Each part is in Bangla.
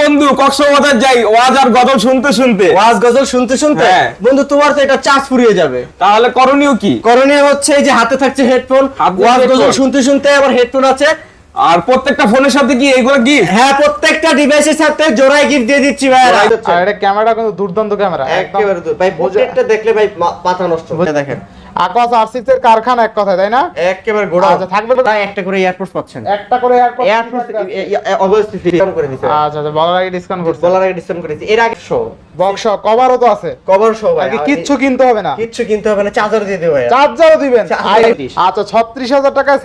বন্ধু কক্সবাজার যাই ওয়াজ আর গজল শুনতে শুনতে। ওয়াজ গজল শুনতে শুনতে? হ্যাঁ। বন্ধু তোমার তো এটা চার্জ ফুরিয়ে যাবে। তাহলে করণীয় কি? করণীয় হচ্ছে এই যে হাতে থাকছে হেডফোন ওয়াজ গজল শুনতে শুনতে আবার হেডফোন আছে। আর প্রত্যেকটা ফোনের সাথে কি এইগুলো কি হ্যাঁ প্রত্যেকটা ডিভাইসের সাথে জোড়াই গিফট দিয়ে দিচ্ছি ভাই আর এটা ক্যামেরা কিন্তু দুর্দান্ত ক্যামেরা একেবারে তো ভাই প্রত্যেকটা দেখলে ভাই মা- মাথা নষ্ট। বুঝে দেখেন। আকস আর সিক্স এর কারখানা এক কথায় তাই না? একেবারে গোড়া। আচ্ছা, থাকবে? তাই একটা করে এয়ারপোর্ট পাচ্ছেন। একটা করে এয়ারপোর্ট এয়ারপোর্ট অবশ্যই ফ্রি করে দিছে আচ্ছা আচ্ছা বলার আগে ডিসকাউন্ট করছি। বলার আগে ডিসকাউন্ট করেছি এর আগে শো বক্স কভারও তো আছে। কভার শো ভাই। কিচ্ছু কিনতে হবে না। কিচ্ছু কিনতে হবে না চার্জার দিয়ে দেবো চার্জারও দিবেন। চার্জার আই- দিস। আচ্ছা হাজার টাকায়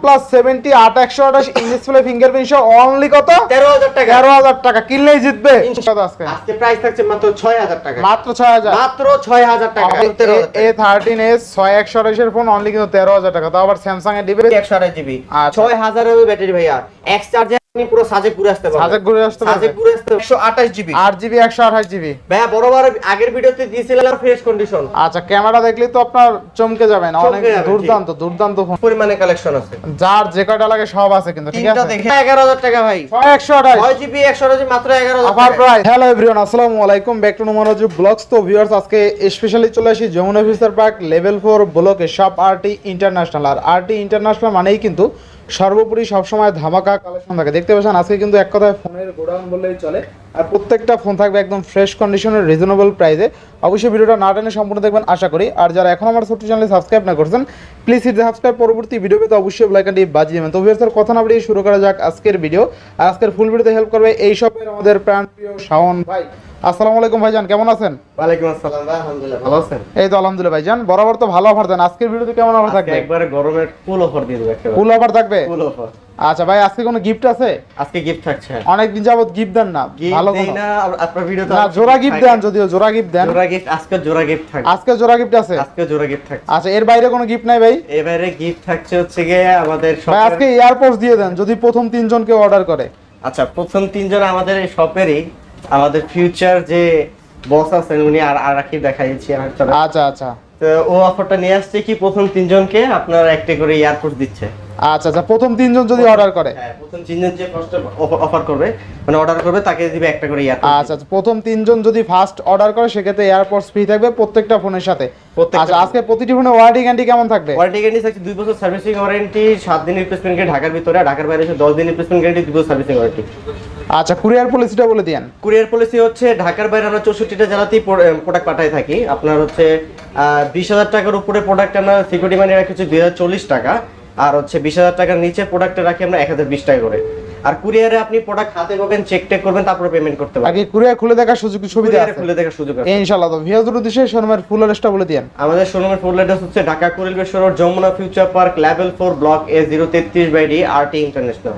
প্লাস ইন ডিসপ্লে ফিঙ্গারপ্রিন্ট সহ অনলি কত? টাকা। কিনলেই জিতবে। কত আজকে? আজকে প্রাইস থাকছে মাত্র ছয় হাজার টাকা। মাত্র মাত্র ফোন অনলি কিন্তু তেরো হাজার টাকা। তাও আবার স্যামসাং এর ডিভাইস একশো আড়াই জিবি আচ্ছা। ব্যাটারি ভাইয়া। এক্স আপনি পুরো সাজে ঘুরে আসতে পারবেন সাজে ঘুরে আসতে সাজে ঘুরে আসতে একশো আঠাশ জিবি। আট জিবি একশো আঠাশ জিবি। ভাইয়া বরাবর আগের ভিডিওতে দিয়েছিলাম ফ্রেশ কন্ডিশন আচ্ছা ক্যামেরা দেখলে তো আপনার চমকে যাবেন। অনেক দুর্দান্ত দুর্দান্ত ফোন পরিমাণে কালেকশন আছে। যার যে কয়টা লাগে সব আছে কিন্তু ঠিক আছে? দেখে। এগারো হাজার টাকা ভাই। ছয় একশো আঠাশ। ছয় জিবি একশো আঠাশ মাত্র এগারো হাজার অফার প্রাইস হ্যালো এভরিওয়ান আসসালামু আলাইকুম। ব্যাক টু নোমানজি ব্লগস তো ভিউয়ার্স আজকে স্পেশালি চলে আসি যমুনা পার্ক লেভেল ফোর ব্লকে শপ আরটি ইন্টারন্যাশনাল আর আরটি ইন্টারন্যাশনাল মানেই কিন্তু সর্বোপরি সবসময় ধামাকা কালেকশন থাকে। দেখতে পাচ্ছেন, আজকে কিন্তু এক কথায় ফোনের গোডাউন বললেই চলে। আর প্রত্যেকটা ফোন থাকবে একদম ফ্রেশ কন্ডিশনের রিজনেবল প্রাইসে অবশ্যই ভিডিওটা না টেনে সম্পূর্ণ দেখবেন আশা করি। আর যারা এখন আমার ছোট্ট চ্যানেলে সাবস্ক্রাইব না করছেন প্লিজ হিট সাবস্ক্রাইব পরবর্তী ভিডিও পেতে অবশ্যই ব্লাইকানটি বাজিয়ে দেবেন। তো ভিউয়ার্স কথা না বাড়িয়ে শুরু করা যাক আজকের ভিডিও আর আজকের ফুল ভিডিওতে হেল্প করবে এই শপের আমাদের প্রাণপ্রিয় শাওন ভাই। আসসালামু আলাইকুম ভাইজান কেমন আছেন? ওয়ালাইকুম আসসালাম ভাই আলহামদুলিল্লাহ ভালো আছেন? এই তো আলহামদুলিল্লাহ ভাইজান বরাবর তো ভালো অফার দেন। আজকের ভিডিওতে কেমন অফার থাকবে? একবারে গরমের ফুল অফার দিয়ে দেবো একেবারে। ফুল অফার থাকবে? ফুল অফার আচ্ছা ভাই আজকে কোনো গিফট আছে? আজকে গিফট থাকছে। অনেক দিন যাবত গিফট দেন না। ভালো কোনো না আর- আপনার ভিডিওতে না জোড়া গিফট দেন যদিও জোড়া গিফট দেন। জোড়া গিফট আজকে জোড়া গিফট থাকছে আজকে জোড়া গিফট আছে? আজকে জোড়া গিফট থাকছে। আচ্ছা এর বাইরে কোনো গিফট নাই ভাই? এবারে গিফট থাকছে হচ্ছে গিয়ে আমাদের ভাই আজকে এয়ারপোর্টস দিয়ে দেন যদি প্রথম তিনজন কেউ অর্ডার করে। আচ্ছা প্রথম তিনজন আমাদের এই শপেরই আমাদের ফিউচার যে বস আছেন উনি আর আর কি দেখাইছি আচ্ছা আচ্ছা। তো ও অফারটা নিয়ে আসছে কি প্রথম তিনজনকে আপনার একটা করে এয়ারপোর্ট দিচ্ছে। আচ্ছা আচ্ছা প্রথম তিনজন যদি অর্ডার করে। হ্যাঁ প্রথম তিনজন যে ফার্স্ট অফার করবে মানে অর্ডার করবে তাকে দিবে একটা করে এয়ারপোর্ট আচ্ছা আচ্ছা প্রথম তিনজন যদি ফার্স্ট অর্ডার করে সেক্ষেত্রে এয়ারপোর্টস ফ্রি থাকবে প্রত্যেকটা ফোনের সাথে। আচ্ছা আজকে প্রতিটি ফোনে ওয়ারেন্টি গ্যারান্টি কেমন থাকবে? ওয়ারেন্টি গ্যারান্টি থাকছে দুই বছর সার্ভিসিং ওয়ারেন্টি সাত দিন রিপ্লেসমেন্ট গ্যারান্টি ঢাকার ভিতরে ঢাকার বাইরে দশ দিন রিপ্লেসমেন্ট গ্যারান্টি দুই বছর সার্ভিসিং ওয়ারেন্টি আচ্ছা কুরিয়ার পলিসিটা বলে দিয়েন। কুরিয়ার পলিসি হচ্ছে ঢাকার বাইরে আমরা চৌষট্টিটা জেলাতেই প্রোডাক্ট পাঠাই থাকি। আপনার হচ্ছে বিশ হাজার টাকার উপরে প্রোডাক্ট আমরা সিকিউরিটি মানি রাখি হচ্ছে দুই হাজার চল্লিশ টাকা। আর হচ্ছে বিশ হাজার টাকার নিচে প্রোডাক্টে রাখি আমরা এক হাজার বিশ টাকা করে। আর কুরিয়ারে আপনি প্রোডাক্ট হাতে পাবেন চেক টেক করবেন তারপরে পেমেন্ট করতে পারবেন। আগে কুরিয়ার খুলে দেখার সুযোগ সুবিধা আছে? খুলে দেখার সুযোগ আছে। ইনশাআল্লাহ তো ভিউয়ার্সদের উদ্দেশ্যে শোরুমের ফুল অ্যাড্রেসটা বলে দিয়েন। আমাদের শোরুমের ফুল অ্যাড্রেস হচ্ছে Dhaka কুরিলবেশ্বর road Jamuna future park level four block A zero তেত্রিশ by D R T international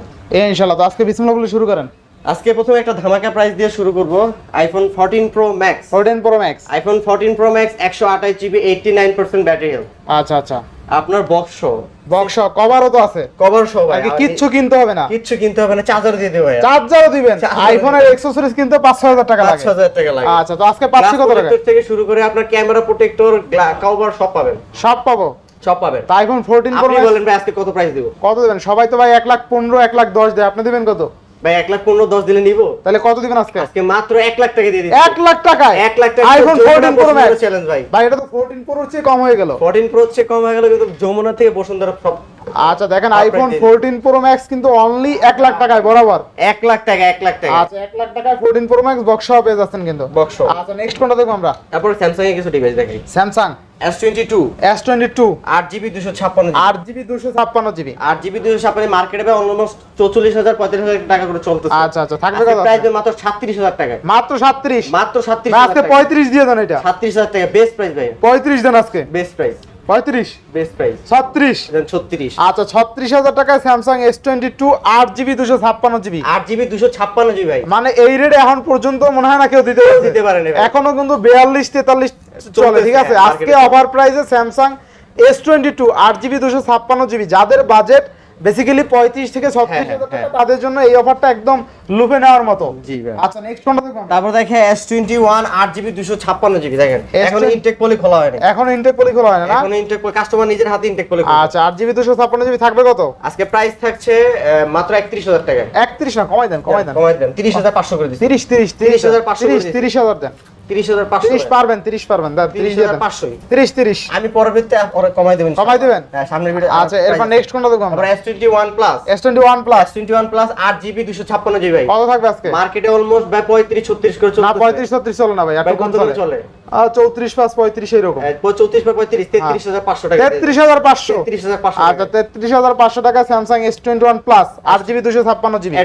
ইনশাআল্লাহ তো আজকে বিসমিল্লাহ বলে শুরু করেন। আজকে প্রথমে একটা ধামাকা প্রাইস দিয়ে শুরু করব। IPhone fourteen pro max 14 pro max iPhone fourteen pro max একশো আঠাশ GB eighty nine percent battery health আচ্ছা আচ্ছা। আপনার বক্স সহ বক্স কভারও তো আছে। কভার সহ ভাই। আগে কিচ্ছু কিনতে হবে না। কিচ্ছু কিনতে হবে না চার্জার দিয়ে দেবো। চার্জারও দিবেন। আইফোনের এক্সেসরিজ কিনতে 5000 টাকা লাগে। হাজার টাকা লাগে। আচ্ছা তো আজকে পাচ্ছি কত টাকা? Protector থেকে শুরু করে আপনার ক্যামেরা প্রোটেক্টর কভার সব পাবেন। সব পাবো? সব পাবেন। আইফোন 14 প্রো আপনি বলেন ভাই আজকে কত প্রাইস দিব? কত দিবেন? সবাই তো ভাই 1 লাখ 15 1 লাখ 10 দেয়। আপনি দিবেন কত? ভাই এক লাখ পনেরো দশ দিলে নিবো। তাহলে কত দিবেন আজকে? আজকে মাত্র এক লাখ টাকা দিয়ে 1 লাখ টাকা এক লাখ টাকা আইফোন 14 প্রো ম্যাক্স চ্যালেঞ্জ ভাই। ভাই এটা তো 14 প্রো চেয়ে কম হয়ে গেল। ফোরটিন প্রো হচ্ছে কম হয়ে গেল কিন্তু যমুনা থেকে বসুন্ধরা সব আচ্ছা দেখেন আইফোন 14 প্রো ম্যাক্স কিন্তু অনলি 1 লাখ টাকায় বরাবর। এক লাখ টাকা এক লাখ টাকা। আচ্ছা 1 লাখ টাকায় 14 প্রো ম্যাক্স বক্স পেয়ে যাচ্ছেন কিন্তু। Box সহ। আচ্ছা নেক্সট কোনটা দেখব আমরা। তারপর স্যামসাং এর কিছু ডিভাইস দেখাই Samsung S twenty two S22 আট জিবি দুশো ছাপ্পান্ন আট জিবি দুশো ছাপ্পান্ন জিবি আট জিবি দুশো ছাপ্পান্ন মার্কেটে ভাই অলমোস্ট চৌচল্লিশ হাজার পঁয়ত্রিশ হাজার টাকা করে চলতেছে। আচ্ছা আচ্ছা থাকবে কত প্রাইস মাত্র সাতত্রিশ হাজার টাকায়। মাত্র সাতত্রিশ? মাত্র সাতত্রিশ ভাই, আজকে পঁয়ত্রিশ দিয়ে দেন এটা। সাতত্রিশ হাজার টাকা বেস্ট প্রাইস ভাই। পঁয়ত্রিশ দেন আজকে। বেস্ট প্রাইস পঁয়ত্রিশ। বেস্ট প্রাইস 36 দেন 36 আচ্ছা ছত্রিশ হাজার টাকায় জিবি আট জিবি দুশো ছাপ্পান্ন জিবি ভাই। মানে এই রেট এখন পর্যন্ত মনে হয় না কেউ দিতে পারে দিতে পারে না এখনও কিন্তু বিয়াল্লিশ তেতাল্লিশ চলে ঠিক আছে? আজকে ওভার। প্রাইসে জিবি দুশো ছাপ্পান্ন জিবি যাদের বাজেট বেসিক্যালি পঁয়ত্রিশ থেকে ছত্রিশ হ্যাঁ, হাজার টাকা হ্যাঁ। তাদের জন্য এই অফারটা একদম লুফে নেওয়ার মতো। জি। আচ্ছা নেক্সট কোনটা দেখুন তারপর দেখে এস টোয়েন্টি ওয়ান আট জিবি দুশো ছাপ্পান্ন জিবি দেখেন। এখন S20 ইনটেক পলি খোলা হয়নি। এখন ইনটেক পলি খোলা হয় না না? এখন ইনটেক কাস্টমার নিজের হাতে ইনটেক পলি আচ্ছা জিবি দুশো ছাপ্পান্ন জিবি থাকবে কত? আজকে প্রাইস থাকছে মাত্র একত্রিশ হাজার টাকা একত্রিশ না কমাই দেন কমাই দেন। কমাই দেন। তিরিশ হাজার পাঁচশো করে দিচ্ছি। তিরিশ তিরিশ তিরিশ 30,500 তিরিশ করে তিরিশ হাজার দেন। তিরিশ হাজার পাঁচশো তিরিশ পারবেন তিরিশ পারবেন দেন তিরিশ দিয়ে দেন। 30,500 তিরিশ তিরিশ। আমি পরবর্তীতে পরে কমাই দেবেন কমাই দিবেন? হ্যাঁ সামনের ভিডিও আচ্ছা এরপর নেক্সট কোনটা দেখব আমরা? আমরা S twenty one plus S twenty one plus twenty one plus আট জিবি দুশো ছাপ্পান্ন জিবি ভাই কত থাকবে আজকে? মার্কেটে অলমোস্ট ভাই পঁয়ত্রিশ ছত্রিশ করে না চলতেছে। পঁয়ত্রিশ ছত্রিশ চলে না ভাই ভাই, কত চলে? চৌত্রিশ পাঁচ পঁয়ত্রিশ এইরকম। হ্যাঁ, চৌত্রিশ বা পঁয়ত্রিশ তেত্রিশ হাজার পাঁচশো টাকা তেত্রিশ হাজার পাঁচশো। তেত্রিশ হাজার পাঁচশো আচ্ছা তেত্রিশ হাজার পাঁচশো টাকা Samsung S twenty one plus আট জিবি দুশো ছাপ্পান্ন জিবি।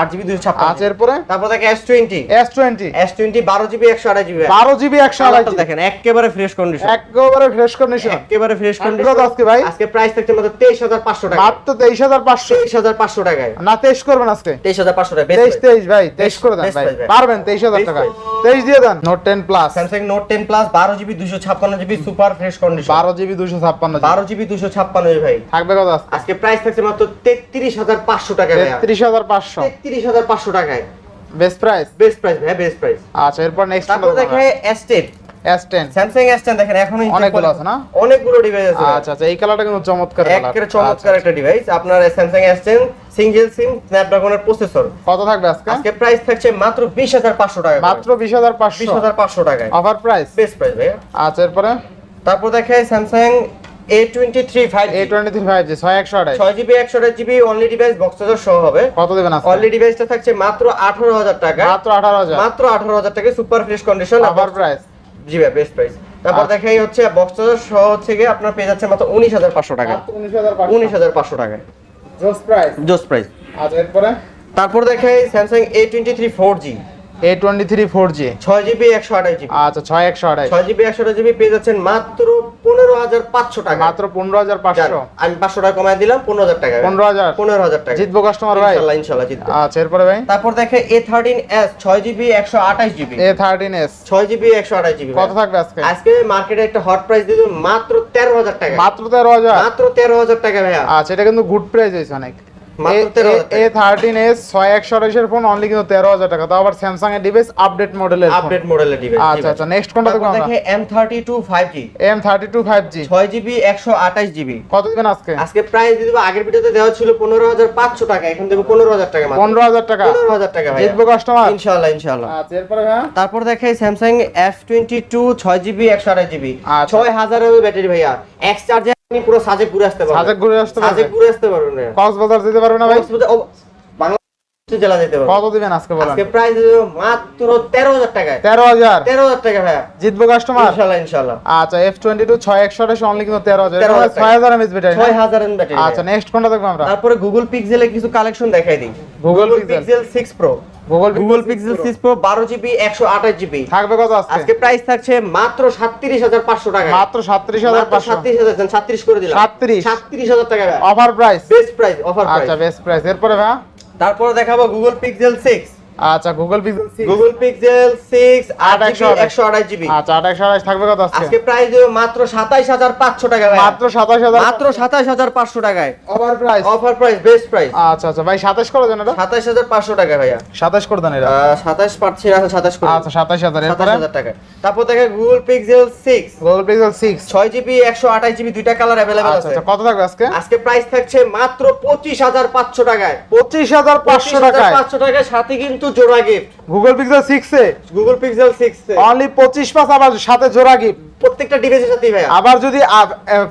আট জিবি দুশো ছাপ্পান্ন আচ্ছা এরপরে? তারপর দেখে S twenty S twenty S twenty বারো জিবি একশো আড়াই জিবি। বারো জিবি একশো আড়াই দেখেন একেবারে ফ্রেশ কন্ডিশন একেবারে ফ্রেশ কন্ডিশন একেবারে ফ্রেশ কন্ডিশন আজকে ভাই? আজকে প্রাইস থাকছে মাত্র তেইশ হাজার পাঁচশো টাকা। মাত্র তেইশ হাজার পাঁচশো। তেইশ হাজার পাঁচশো টাকায়। না তেইশ করবেন আজকে। তেইশ হাজার পাঁচশো টাকা তেইশ তেইশ ভাই তেইশ করে দেন ভাই। পারবেন তেইশ হাজার টাকা। তেইশ দিয়ে দেন। Note ten plus Samsung note note ten plus বারো জিবি দুশো ছাপ্পান্ন জিবি সুপার ফ্রেশ কন্ডিশন বারো জিবি দুশো ছাপ্পান্ন বারো জিবি দুশো ছাপ্পান্ন ভাই। থাকবে কথা আজকে? প্রাইস থাকছে মাত্র তেত্রিশ হাজার পাঁচশো টাকা তেত্রিশ হাজার পাঁচশো। তেত্রিশ হাজার পাঁচশো টাকায়। বেস্ট প্রাইস বেস্ট প্রাইস ভাই বেস্ট প্রাইস আচ্ছা এরপর নেক্সট তারপর দেখে এস্টেট S10 Samsung S10 দেখেন এখনই অনেকগুলো আছে না? অনেকগুলো ডিভাইস আছে আচ্ছা আচ্ছা এই কালারটা কিন্তু চমৎকার কালার চমৎকার আচ্ছা, একটা আচ্ছা। ডিভাইস আপনার Samsung S10 সিঙ্গেল সিম প্রসেসর কত থাকবে আজকে? আজকে প্রাইস থাকছে মাত্র 20500 আচ্ছা, টাকা মাত্র 20500 20500 অফার প্রাইস বেস্ট প্রাইস ভাই আচ্ছা তারপর Samsung অনলি ডিভাইস বক্স হবে। কত অনলি থাকছে মাত্র 18000 টাকা। মাত্র 18000 টাকা সুপার ফ্রেশ কন্ডিশন আবার প্রাইস জি ভাই বেস্ট প্রাইস তারপর আচ্ছা। দেখাই হচ্ছে বক্স চার্জার সহ হচ্ছে গিয়ে আপনার পেয়ে যাচ্ছে মাত্র উনিশ হাজার পাঁচশো টাকা। উনিশ হাজার উনিশ হাজার পাঁচশো টাকা জোস প্রাইস জোস প্রাইস আচ্ছা এরপরে? তারপর দেখাই Samsung A twenty three four G A twenty three four G ছয় জিবি একশো আঠাশ জিবি। আচ্ছা ছয় একশো আড়াই ছয় জিবি একশো জিবি পেয়ে যাচ্ছেন মাত্র পনেরো হাজার পাঁচশো টাকা। মাত্র পনেরো হাজার পাঁচশো। আমি পাঁচশো টাকা কমায় দিলাম পনেরো হাজার টাকা। পনেরো হাজার? পনেরো হাজার টাকা। জিতবো কাস্টমার ভাই? ইনশাল্লাহ ইনশাল্লাহ জিতবে। আচ্ছা এরপরে ভাই? তারপর দেখে এ থার্টিন এস ছয় জিবি একশো আঠাশ জিবি। এ থার্টিন এস ছয় জিবি একশো আঠাশ জিবি কত থাকবে আজকে? আজকে মার্কেটে একটা হট প্রাইস দিয়ে মাত্র তেরো হাজার টাকা। মাত্র তেরো হাজার? মাত্র তেরো হাজার টাকা ভাইয়া। আচ্ছা এটা কিন্তু গুড প্রাইস হয়েছে অনেক। মাত্র 13,000 এ থার্টিন এস ছয় একশো আড়াইশের ফোন অনলি কিন্তু তেরো হাজার টাকা। তাও আবার স্যামসাং এর ডিভাইস আপডেট মডেলের আপডেট মডেলের ডিভাইস আচ্ছা আচ্ছা নেক্সট কোনটা দেখব দেখে M thirty two five G M thirty two five G ছয় জিবি একশো আঠাশ জিবি কত দিবেন আজকে? আজকে প্রাইস দিয়ে দেবো আগের ভিডিওতে দেওয়া ছিল পনেরো হাজার পাঁচশো টাকা এখন দেবো পনেরো হাজার টাকা পনেরো হাজার টাকা। পনেরো হাজার টাকা ভাই জিতবো কাস্টমার ইনশাল্লাহ তারপর দেখে স্যামসাং এফ টোয়েন্টি টু ছয় জিবি একশো আঠাশ জিবি আচ্ছা। ছয় হাজার ব্যাটারি ভাইয়া। এক্স চার্জে পুরো সাজে ঘুরে আসতে পারবেন সাজে ঘুরে আসতে সাজে পারবে ঘুরে আসতে পারবেন না। কক্সবাজার যেতে পারবে না ভাই? জেলা যেতে পারবেন কত দিবেন আজকে বলেন? আজকে প্রাইস মাত্র তেরো হাজার টাকায়। তেরো হাজার? টাকা ভাইয়া। জিতবো কাস্টমার ইনশাল্লাহ ইনশাল্লাহ। আচ্ছা এফ টোয়েন্টি টু আঠাশ অনলি কিন্তু 13,000 ছয় হাজার এমএস ব্যাটারি ছয় হাজার ব্যাটারি আচ্ছা নেক্সট কোনটা দেখব আমরা? তারপরে গুগল পিক্সেলের কিছু কালেকশন দেখাই দিই। Google pixel six pro Google Google pixel six pro বারো জিবি একশো আঠাশ জিবি থাকবে কত আজকে? আজকে প্রাইস থাকছে মাত্র সাতত্রিশ হাজার পাঁচশো টাকা মাত্র সাতত্রিশ হাজার পাঁচশো। সাতত্রিশ হাজার সাতত্রিশ করে দিলাম। 37 সাতত্রিশ হাজার টাকা offer price best price offer আচ্ছা বেস্ট প্রাইস এরপরে ভাই তারপরে দেখাবো গুগল পিক্সেল সিক্স আচ্ছা Google pixel Google pixel six আট আট জিবি আচ্ছা থাকবে কত আজকে? আজকে প্রাইস মাত্র সাতাইশ হাজার পাঁচশো টাকা ভাই মাত্র সাতাশ হাজার মাত্র সাতাইশ হাজার পাঁচশো টাকায়। Offer price offer price best price আচ্ছা আচ্ছা ভাই সাতাশ করে দেন এটা। সাতাইশ হাজার পাঁচশো টাকা ভাইয়া। সাতাশ করে দেন এটা। সাতাশ পাচ্ছি না সাতাশ করে। আচ্ছা সাতাশ হাজার সাতাশ এরপরে টাকা তারপর দেখে Google pixel six Google pixel six ছয় জিবি একশো আঠাশ জিবি দুইটা কালার আচ্ছা আছে। আচ্ছা কত থাকবে আজকে? আজকে প্রাইস থাকছে মাত্র পঁচিশ হাজার পাঁচশো টাকায়। পঁচিশ হাজার পাঁচশো টাকায়। পাঁচশো টাকায় সাথে কিন্তু জোড়া gift Google pixel 6 A? Google pixel 6 A. Only 25 মাস আবার সাথে জোড়া গিফট প্রত্যেকটা ডিভাইসের সাথেই ভাই আবার যদি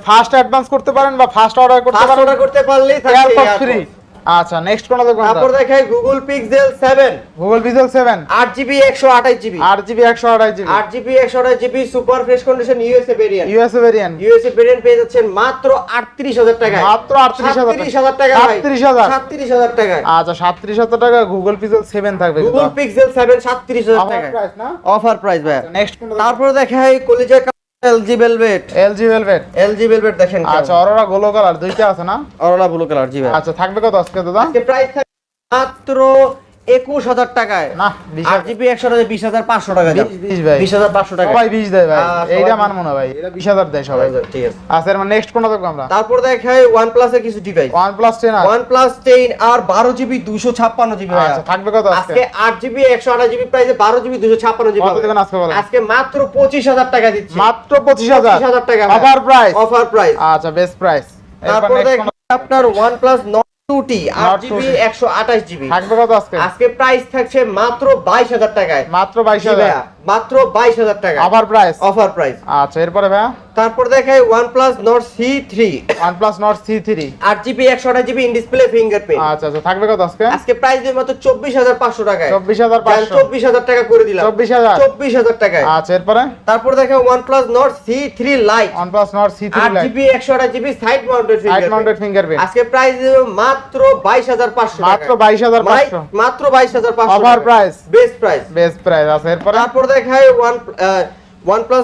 ফার্স্ট অ্যাডভান্স করতে পারেন বা ফার্স্ট অর্ডার করতে পারেন অর্ডার করতে পারলেই এয়ারপড। ফ্রি আচ্ছা নেক্সট কোনটা দেখব তারপর দেখাই Google pixel seven Google pixel seven আট জিবি একশো আঠাশ জিবি আট জিবি একশো আঠাশ জিবি আট জিবি একশো আঠাশ GB super fresh condition USA variant USA variant USA variant পেয়ে যাচ্ছেন মাত্র আটত্রিশ হাজার টাকায়। মাত্র 38,000 হাজার টাকা। ভাই। 37,000 37,000 টাকায়। আচ্ছা সাতত্রিশ হাজার টাকা গুগল পিক্সেল সেভেন থাকবে গুগল পিক্সেল সেভেন সাতত্রিশ হাজার অফার প্রাইস না? অফার প্রাইস ভাই। নেক্সট তারপরে দেখাই কলিজা LG velvet LG velvet LG velvet দেখেন আচ্ছা অরোরা গোলো কালার দুইটা আছে না? অরোরা ব্লু কালার জি ভাই। আচ্ছা থাকবে কত আজকে দাদা? আজকে প্রাইস মাত্র একুশ হাজার টাকায়। না, আট জিবি একশো টাকা বিশ হাজার পাঁচশো টাকা বিশ- বিশ ভাই। বিশ হাজার পাঁচশো টাকা সবাই বিশ দেয় ভাই। এইটা মানবো না ভাই। এটা বিশ হাজার দেয় সবাই। ঠিক আছে। আচ্ছা এর নেক্সট কোনটা দেখব আমরা? তারপর দেখাই ওয়ান প্লাসের কিছু device one plus ten one plus ten আর বারো জিবি দুশো ছাপ্পান্ন জিবি আচ্ছা থাকবে কত আজকে? আট জিবি একশো আঠাশ জিবি প্রাইসে বারো জিবি দুশো ছাপ্পান্ন জিবি আজকে আজকে মাত্র পঁচিশ হাজার টাকা দিচ্ছি। মাত্র পঁচিশ হাজার? হাজার টাকা অফার প্রাইস অফার প্রাইস আচ্ছা বেস্ট প্রাইস তারপর দেখেন আপনার one plus Nord two T আট জিবি একশো আঠাশ জিবি। থাকবে কত আজকে? আজকে প্রাইস থাকছে মাত্র বাইশ হাজার টাকায়। মাত্র বাইশ হাজার। মাত্র বাইশ হাজার টাকা। অফার প্রাইস অফার প্রাইস আচ্ছা এরপরে ভাইয়া? তারপর দেখাই নট সি থ্রি আট জিবি একশো আঠাশ জিবি ইন ডিসপ্লে ফিঙ্গারপ্রিন্ট আচ্ছা আচ্ছা থাকবে কত আজকে? আজকে প্রাইস দিয়ে মাত্র চব্বিশ হাজার পাঁচশো টাকায়। চব্বিশ হাজার পাঁচশো। চব্বিশ হাজার টাকা করে দিলাম। চব্বিশ হাজার। চব্বিশ হাজার টাকায়। আচ্ছা এরপরে? তারপর দেখো one plus Nord C three lite one plus Nord C three আট জিবি একশো আঠাশ GB side mounted side mounted fingerprint আজকে প্রাইস মাত্র বাইশ হাজার পাঁচশো মাত্র বাইশ হাজার পাঁচশো। মাত্র বাইশ হাজার পাঁচশো Offer best price best price আছে এরপরে? তারপর দেখায় one G one plus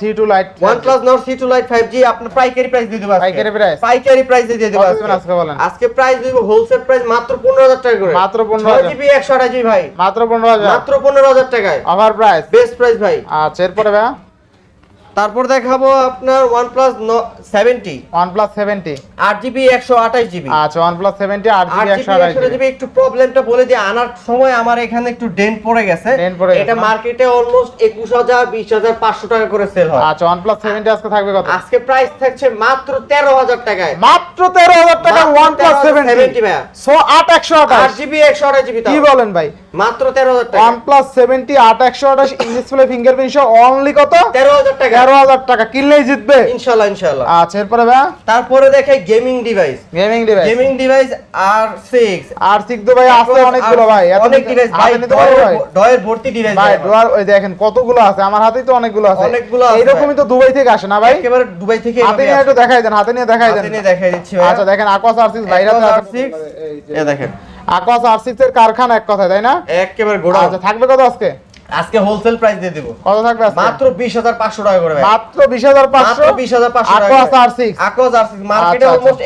C two lite one plus Nord C two lite five G আপনার পাইকারি প্রাইস দিয়ে দেবো। পাইকারি প্রাইস পাইকারি প্রাইস দিয়ে দেবো আজকে। বলেন? আজকে প্রাইস দিব হোলসেল প্রাইস মাত্র পনেরো হাজার টাকা করে। মাত্র 15,000 জিবি একশো আঠাশ জিবি ভাই। মাত্র পনেরো হাজার। মাত্র পনেরো হাজার টাকায়। আমার প্রাইস বেস্ট প্রাইস ভাই। আচ্ছা এরপরে ভাইয়া? তারপর দেখাবো আপনার সেভেন্টি আট জিবি একশো আঠাশ জিবি আচ্ছা জিবি আঠাশ একশো জিবি একটু প্রবলেমটা বলে দিয়ে আনার সময় আমার এখানে একটু ডেন্ট পড়ে গেছে। এটা মার্কেটে অলমোস্ট একুশ হাজার বিশ হাজার পাঁচশো টাকা করে সেল হয়। আচ্ছা প্লাস সেভেন্টি আজকে থাকবে কত? আজকে প্রাইস থাকছে মাত্র তেরো হাজার টাকায়। মাত্র তেরো হাজার টাকা মাত্র ওয়ান প্লাস 13,070 সেভেন্টি সো আট একশো আট আঠাশ জিবি একশো আঠাশ জিবি কি বলেন ভাই? মাত্র তেরো হাজার টাকা। আঠাশ ইন ডিসপ্লে ফিঙ্গারপ্রিন্ট সহ অনলি কত? তেরো হাজার টাকা। তেরো হাজার টাকা। কিনলেই জিতবে। ইনশাল্লাহ ইনশাল্লাহ। আচ্ছা এরপরে ভাইয়া তারপরে দেখে gaming device gaming device gaming device R six R six ভাই আছে অনেকগুলো ভাই। অনেক ডিভাইস ভাই ভাই? ডয়ের ভর্তি ডিভাইস ভাই ডোয়ার ওই দেখেন কতগুলো আছে? আমার হাতেই তো অনেকগুলো আছে। অনেকগুলো আছে এইরকমই তো দুবাই থেকে আসে না ভাই? একেবারে দুবাই থেকে হাতে নিয়ে একটু দেখাই দেন হাতে নিয়ে দেখাই দেন। হাতে নিয়ে দেখাই দিচ্ছি ভাইয়া। আচ্ছা দেখেন আকোয়াস আর সিক্স R6 এ দেখেন। আকোয়াস আর সিক্স এর কারখানা এক কথায় তাই না? একেবারে গোড়া। আচ্ছা থাকবে কত আজকে? আজকে হোলসেল প্রাইস দিয়ে দেবো। কত থাকবে আজকে? মাত্র টাকা করে ভাই। মাত্র মাত্র টাকা আকোয়াস মার্কেটে আচ্ছা, অলমোস্ট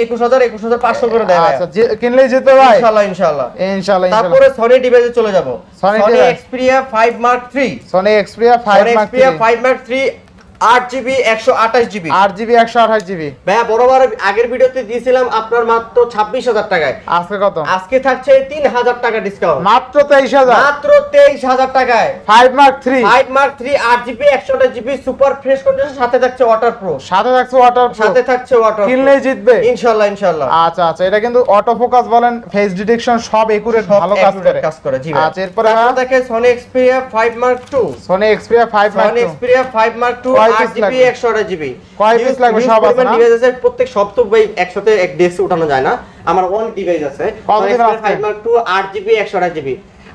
করে দেয় আচ্ছা যে- কিনলেই জিতবে ভাই। ইনশাল্লাহ ইনশাল্লাহ। ইনশাআল্লাহ তারপরে সনি ডিভাইসে চলে যাব। Sony device। Xperia 5 mark 3 Sony Xperia five Sony mark Xperia 5 mark 3 8 GB 128 GB. আট জিবি একশো আঠাশ জিবি। ভাইয়া বড়বার আগের ভিডিওতে দিয়েছিলাম আপনার মাত্র 26000 টাকায়। আজকে কত? আজকে থাকছে 3000 টাকা ডিসকাউন্ট মাত্র তেইশ হাজার? মাত্র 23000 টাকায়। Five mark three 5 mark 3 8 GB 128 GB super fresh condition সাথে থাকছে ওয়াটার প্রো সাথে থাকছে ওয়াটার সাথে থাকছে ওয়াটার কিনলেই জিতবে। ইনশাআল্লাহ ইনশাআল্লাহ আচ্ছা আচ্ছা এটা কিন্তু অটো ফোকাস বলেন ফেস ডিটেকশন সব একুরেট ভালো কাজ করে। কাজ করে জি আচ্ছা এরপরে দেখে Sony Xperia 5 mark 2 Sony Xperia five mark Sony Xperia 5 mark 2 কয় 8 জিবি লাগবে? 128 জিবি কয় piece লাগবে? সব আছে না? ডিভাইস আছে। প্রত্যেক সব তো ভাই একসাথে এক ডেস্কে উঠানো যায় না। আমার অনেক ডিভাইস আছে। কত দিবেন আজকে? 5 মার্ক 2 8 জিবি 128 জিবি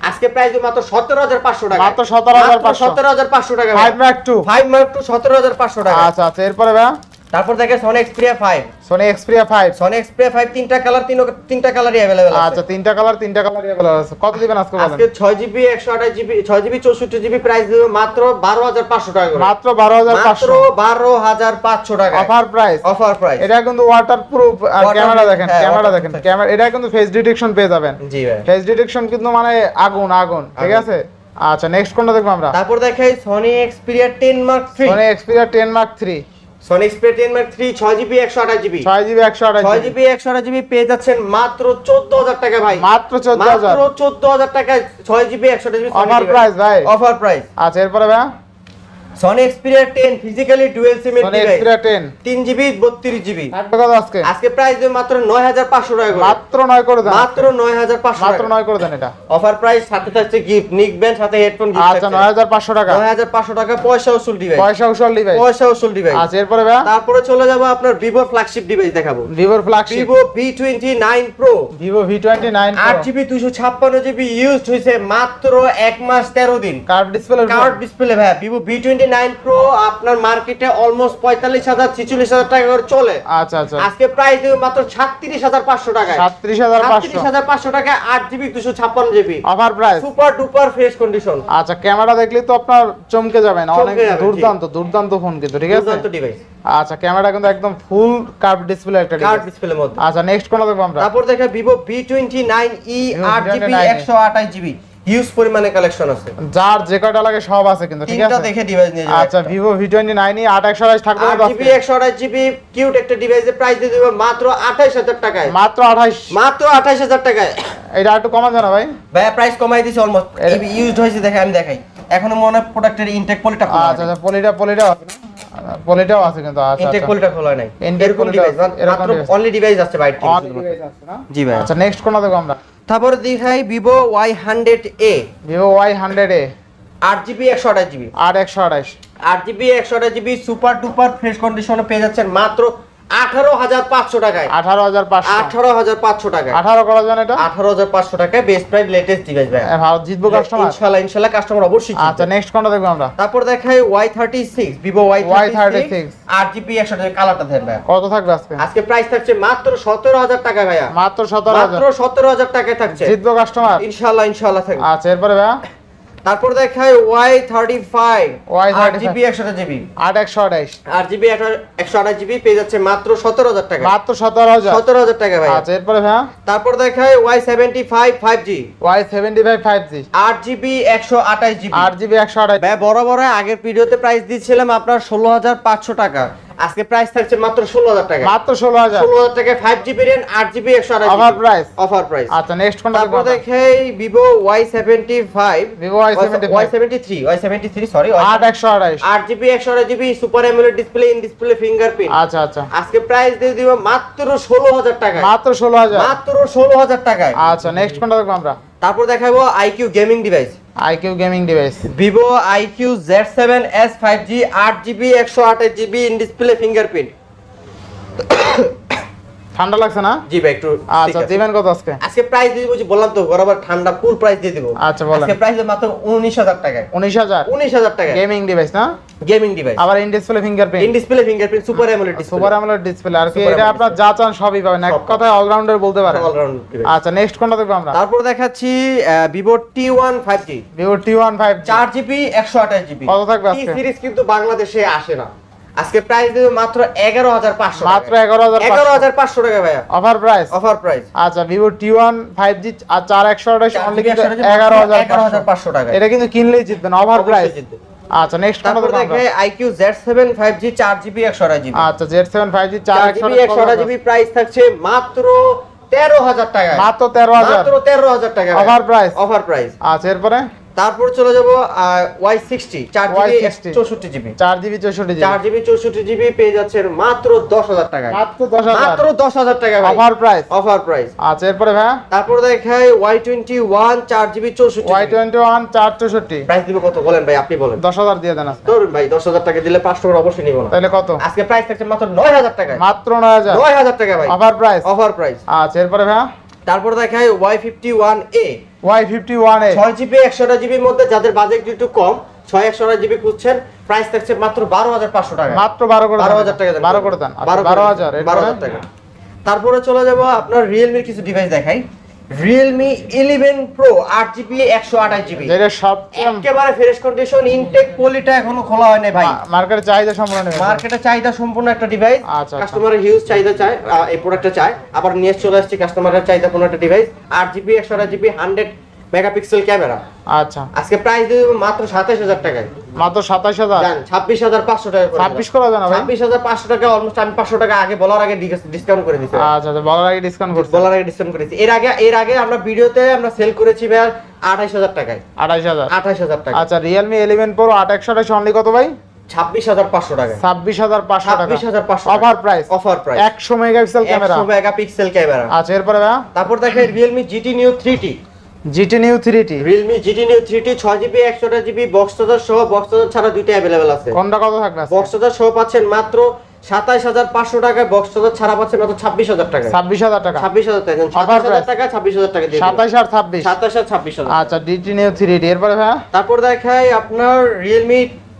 আজকে প্রাইস মাত্র 17500 টাকা মাত্র 17,500 17500 টাকা ফাইভ মার্ক টু 5 মার্ক 2 17500 টাকা আচ্ছা আচ্ছা এরপরে ভাই? তারপর দেখে Sony Xperia 5 Sony Xperia five Sony Xperia 5 তিনটা কালার তিন তিনটা কালারই अवेलेबल আছে আচ্ছা তিনটা কালার তিনটা কালার अवेलेबल আছে কত দিবেন আজকে বলেন আজকে 6 GB 128 GB 6 GB 64 GB price দেব মাত্র 12500 টাকা করে মাত্র বারো হাজার মাত্র পাঁচশো 12500 টাকা অফার প্রাইস অফার প্রাইস এটা কিন্তু ওয়াটার প্রুফ আর Waterproof, ক্যামেরা দেখেন হ্যাঁ, ক্যামেরা waterproof দেখেন থাকে। ক্যামেরা এটা কিন্তু ফেস ডিটেকশন পেয়ে যাবেন জি ভাই ফেস ডিটেকশন কিন্তু মানে আগুন আগুন ঠিক আগুন। আছে আচ্ছা নেক্সট কোনটা দেখবো আমরা তারপর দেখাই Sony Xperia 10 mark 3 Sony Xperia ten mark three Sony Xperia 10 mark 3 6 GB 128 GB ছয় জিবি একশো আঠাশ 6 জিবি 128 জিবি পেয়ে যাচ্ছেন মাত্র 14000 টাকা ভাই। মাত্র চোদ্দ হাজার। মাত্র 14000 টাকায় 6 জিবি 128 জিবি Offer প্রাইস ভাই। অফার প্রাইস আচ্ছা এরপরে ভাই Sony Xperia 10 physically dual SIM Sony device Xperia ten 3 GB 32 GB আজকে? আজকে প্রাইস দেব মাত্র 9500 টাকা করে। মাত্র নয় করে দেন মাত্র 9500 মাত্র টাকা। করে দেন এটা। অফার প্রাইস সাথে থাকছে গিফট নিক ব্যান্ড সাথে হেডফোন গিফট আচ্ছা নয় হাজার পাঁচশো টাকা। 9500 টাকা পয়সা উসুল ডিভাইস পয়সা উসল ডিভাইস পয়সা উসুল ডিভাইস আচ্ছা এরপরে ভাই তারপরে চলে যাব আপনার ভিভো ফ্ল্যাগশিপ ডিভাইস দেখাবো। ভিভোর flagship Vivo V29 Pro Vivo V twenty nine আট জিবি দুশো ছাপ্পান্ন জিবি ইউজ হয়েছে মাত্র এক মাস তেরো দিন। কার্ড ডিসপ্লে কার্ড ডিসপ্লে ভাই Vivo V twenty nine pro আপনার মার্কেটে অলমোস্ট পঁয়তাল্লিশ হাজার ছিচল্লিশ হাজার টাকা করে চলে। আচ্ছা আচ্ছা। আজকে প্রাইস দেবো মাত্র সাতত্রিশ হাজার পাঁচশো টাকায়। সাতত্রিশ হাজার সাতত্রিশ হাজার পাঁচশো টাকায় আট জিবি দুশো ছাপ্পান্ন GB offer price super duper fresh condition আচ্ছা ক্যামেরা দেখলে তো আপনার চমকে যাবেন। অনেক দুর্দান্ত দুর্দান্ত ফোন কিন্তু ঠিক আছে? ডিভাইস আচ্ছা ক্যামেরা কিন্তু একদম ফুল কার্ভ ডিসপ্লে একটা device। ডিসপ্লের মধ্যে। আচ্ছা নেক্সট কোন দেখব আমরা? তারপর দেখে Vivo V twenty nine E Vivo আট জিবি V29 একশো আঠাশ জিবি হিউজ পরিমাণে কালেকশন আছে। যার যে কয়টা লাগে সব আছে কিন্তু ঠিক আছে? দেখে ডিভাইস নিয়ে যাবে আচ্ছা থাকবে কিউট একটা ডিভাইসের প্রাইস দিয়ে দেবো মাত্র আঠাইশ হাজার টাকায়। মাত্র আঠাইশ। মাত্র আঠাইশ হাজার টাকায়। এটা একটু কমা জানা ভাই। ভাইয়া প্রাইস কমাই দিয়েছে অলমোস্ট ইউজড হয়েছে দেখে আমি দেখাই। এখনও মনে হয় প্রোডাক্টের ইনটেক পলিটা আচ্ছা আচ্ছা পলিটা না? পলিটাও আছে কিন্তু আচ্ছা ইনটেক কোলটা পলিটা খোলা নাই। ডিভাইস এরকম মাত্র অনলি ডিভাইস আছে বাইট? জি ভাই। আচ্ছা নেক্সট কোন দেখো আমরা? তারপর দেখাই Vivo Y hundred A Vivo Y hundred A আট জিবি একশো আঠাশ জিবি। আর একশো আঠাশ। আট জিবি একশো আঠাশ জিবি সুপার ডুপার ফ্রেশ কন্ডিশনে পেয়ে যাচ্ছেন মাত্র আঠারো হাজার পাঁচশো টাকায়। আঠারো হাজার পাঁচশো। আঠারো হাজার পাঁচশো টাকায়। আঠারো করা যান এটা? আঠারো হাজার পাঁচশো টাকায় বেস্ট প্রাইস লেটেস্ট ডিভাইস ভাই ভালো জিতবো কাস্টমার ইনশাল্লাহ ইনশাল্লাহ কাস্টমার অবশ্যই আচ্ছা নেক্সট কোনটা দেখব আমরা? তারপর দেখাই Y thirty six Vivo Y thirty Y36 six আট জিবি একশো টাকা কালারটা দেন ভাই কত থাকবে আজকে? আজকে প্রাইস থাকছে মাত্র সতেরো হাজার টাকা ভাইয়া। মাত্র সতেরো মাত্র সতেরো হাজার টাকায় থাকছে। জিতবো কাস্টমার ইনশাল্লাহ ইনশাল্লাহ থাকবে। আচ্ছা এরপরে ভাইয়া? তারপর দেখাই ওয়াই থার্টি ফাইভ Y35 আট জিবি একশো জিবি আট একশো আঠাইশ আট জিবি একশো আঠাশ জিবি পেয়ে যাচ্ছে মাত্র সতেরো হাজার টাকা। মাত্র সতেরো হাজার? সতেরো হাজার টাকা ভাই আচ্ছা এরপরে তারপর দেখায় Y seventy five five G Y seventy five five G আট জিবি একশো আঠাশ জিবি আট জিবি একশো আঠাইশ ভাই বড় বড় আগের ভিডিওতে প্রাইস দিচ্ছিলাম আপনার ষোলো হাজার পাঁচশো টাকা। আজকে প্রাইস থাকছে মাত্র ষোলো হাজার টাকা। মাত্র ষোলো হাজার? ষোলো হাজার টাকা ফাইভ জিবি রেন আট জিবি একশো আঠাশ Offer অফার প্রাইস আচ্ছা নেক্সট কোনটা তারপর দেখে Vivo Y Vivo Y75 Y seventy three Y seventy three sorry আট একশো আঠাইশ আট জিবি একশো আঠাশ GB super AMOLED display in display fingerprint আচ্ছা আচ্ছা। আজকে প্রাইস দিয়ে দিব মাত্র ষোলো হাজার টাকা মাত্র ষোলো হাজার? মাত্র ষোলো হাজার টাকায়। আচ্ছা নেক্সট কোনটা দেখব আমরা? তারপর দেখাবো iQOO gaming device iQOO gaming device Vivo iQOO Z seven S five G আট জিবি একশো আঠাশ জিবি ইন ডিসপ্লে ফিঙ্গারপ্রিন্ট ঠান্ডা লাগছে না? জি ভাই একটু আচ্ছা দিবেন কত আজকে? আজকে প্রাইস দিয়ে দিবো বললাম তো বরাবর ঠান্ডা ফুল প্রাইস দিয়ে দিব। আচ্ছা, বলেন। আজকে প্রাইস মাত্র উনিশ হাজার টাকায়। উনিশ হাজার? উনিশ গেমিং ডিভাইস না? গেমিং ডিভাইস আবার in display fingerprint in display fingerprint super AMOLED display super AMOLED display আর কি এটা আপনার যা চান সবই পাবেন। এক কথায় অলরাউন্ডার বলতে পারেন। অলরাউন্ড আচ্ছা নেক্সট কোনটা দেখব আমরা? তারপর দেখাচ্ছি Vivo Vivo T one five চার জিবি একশো আঠাশ জিবি কত থাকবে আজকে? সিরিজ কিন্তু বাংলাদেশে আসে না। আজকে প্রাইস দেবো মাত্র এগারো হাজার পাঁচশো মাত্র এগারো হাজার এগারো হাজার পাঁচশো টাকা ভাইয়া। অফার প্রাইস অফার প্রাইস আচ্ছা ভিভো ওয়ান ফাইভ জি আর চার একশো আঠাশ অনলি কিন্তু এগারো এগারো হাজার হাজার পাঁচশো টাকা। এটা কিন্তু কিনলেই জিতবেন অফার প্রাইস আচ্ছা নেক্সট দেখব আমরা? দেখে চার জিবি একশো আঠাশ জিবি আচ্ছা জেড সেভেন ফাইভ জি চার চার একশো জিবি একশো আঠাশ জিবি প্রাইস থাকছে মাত্র তেরো হাজার টাকা মাত্র তেরো হাজার। মাত্র তেরো হাজার টাকা Offer প্রাইস অফার প্রাইস আচ্ছা এরপরে? তারপর চলে যাব ওয়াই সিক্সটি চার জিবি চৌষট্টি জিবি। চার জিবি চৌষট্টি চার জিবি চৌষট্টি জিবি পেয়ে যাচ্ছেন মাত্র দশ হাজার টাকা মাত্র দশ হাজার। মাত্র দশ হাজার টাকা অফার প্রাইস অফার প্রাইস আচ্ছা এরপরে ভাইয়া তারপর দেখাই ওয়াই টোয়েন্টি ওয়ান চার জিবি চৌষট্টি ওয়াই টোয়েন্টি ওয়ান চার চৌষট্টি। প্রাইস দিব কত? বলেন ভাই আপনি বলেন। দশ হাজার দিয়ে দেন ধরুন ভাই দশ হাজার টাকা দিলে পাঁচশো টাকা অবশ্যই নিব না। তাহলে কত? আজকে প্রাইস থাকছে মাত্র নয় হাজার টাকায়। মাত্র নয় হাজার। নয় হাজার টাকা ভাই। অফার প্রাইস অফার প্রাইস আচ্ছা এরপরে ভাইয়া তারপর দেখাই Y fifty one A Y fifty one A ছয় জিবি একশোটা জিবির মধ্যে যাদের বাজেট একটু কম ছয় একশোটা জিবি খুঁজছেন প্রাইস থাকছে মাত্র বারো হাজার পাঁচশো টাকা। মাত্র বারো করে বারো হাজার টাকা বারো করে দেন। আচ্ছা, বারো বারো হাজার বারো হাজার টাকা। তারপরে চলে যাব আপনার রিয়েলমির কিছু ডিভাইস দেখাই। আট জিবি একশো আঠাশ জিবি যেটা সবচেয়ে একেবারে ফ্রেশ কন্ডিশন ইনটেক পলিটা এখনও খোলা হয় নাই ভাই মার্কেটে চাহিদা সম্পূর্ণ নেবেন। মার্কেটে চাহিদা সম্পূর্ণ একটা ডিভাইস। কাস্টমারের হিউজ চাহিদা চায় এই প্রোডাক্টটা চায় আবার নিয়ে চলে আসছে কাস্টমারের চাহিদা কোনো একটা ডিভাইস আট জিবি একশো আঠাশ জিবি হান্ড্রেড মেগাপিক্সেল ক্যামেরা। আচ্ছা। আজকে প্রাইস দেবো মাত্র সাতাশ হাজার টাকায়। মাত্র সাতাশ হাজার? জান ছাব্বিশ হাজার পাঁচশো টাকা করে ছাব্বিশ করা যায় ভাই? ছাব্বিশ হাজার পাঁচশো টাকা অলমোস্ট আমি পাঁচশো টাকা আগে বলার আগে ডিসকাউন্ট করে দিচ্ছি আচ্ছা আচ্ছা বলার আগে ডিসকাউন্ট করছে। বলার আগে ডিসকাউন্ট করেছি এর আগে এর আগে আমরা ভিডিওতে আমরা সেল করেছি ভাই আঠাইশ হাজার টাকায়। আঠাশ হাজার? আঠাইশ হাজার টাকা। আচ্ছা প্রো আট একশো আঠাশ অনলি কত ভাই? ছাব্বিশ হাজার পাঁচশো টাকা ছাব্বিশ হাজার পাঁচশো টাকা। ছাব্বিশ হাজার পাঁচশো অফার প্রাইস অফার প্রাইস একশো মেগাপিক্সেল ক্যামেরা? একশো মেগাপিক্সেল ক্যামেরা। আচ্ছা এরপরে ভাইয়া? তারপর দেখে Realme GT Neo three T GT Neo three T Realme GT Neo three T ছয় জিবি একশোটা জিবি বক্স চার্জার সহ বক্স চার্জার ছাড়া দুইটা অ্যাভেলেবেল আছে। কোনটা কত থাকবে? বক্স চার্জার সহ পাচ্ছেন মাত্র সাতাইশ হাজার পাঁচশো টাকায় বক্স চার্জার ছাড়া পাচ্ছেন মাত্র ছাব্বিশ হাজার টাকা ছাব্বিশ হাজার টাকা? ছাব্বিশ হাজার টাকা সাতাশ হাজার। টাকা ছাব্বিশ হাজার টাকা সাতাশ আর ছাব্বিশ? সাতাশ আর ছাব্বিশ হাজার। আচ্ছা ডিটি নিউ থ্রি টি এরপরে ভাইয়া তারপর দেখাই আপনার Realme